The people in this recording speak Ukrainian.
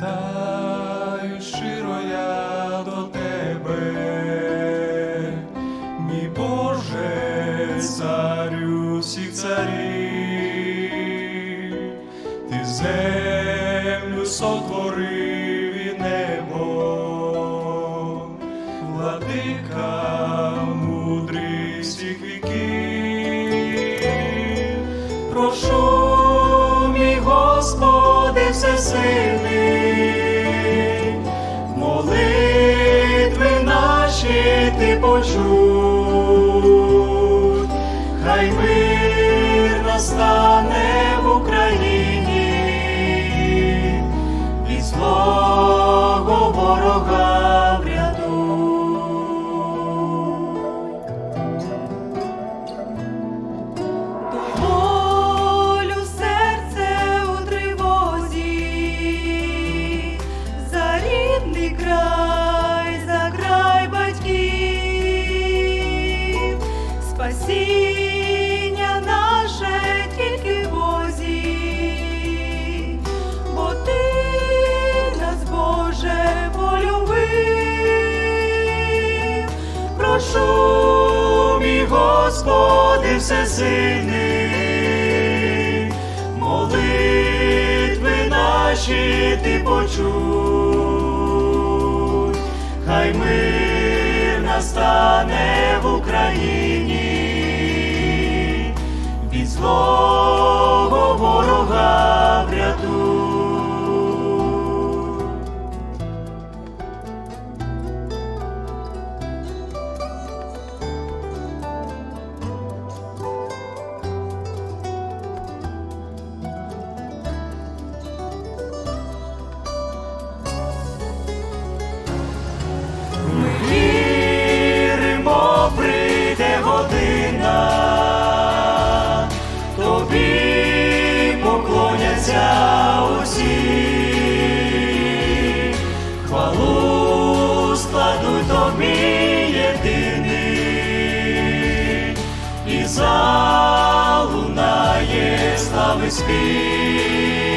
звертаю щиро я до тебе, мій Боже, царю всіх царів, ти землю сотворив і небо, владика мудрий всіх віків, прошу мій Господи, все ти почуй, спасіння наше тільки в Бозі, бо ти нас, Боже, полюбив. Прошу, мій Господи, всесильний, молитви наші ти почуй, хай мир настане в Україні, слави спів.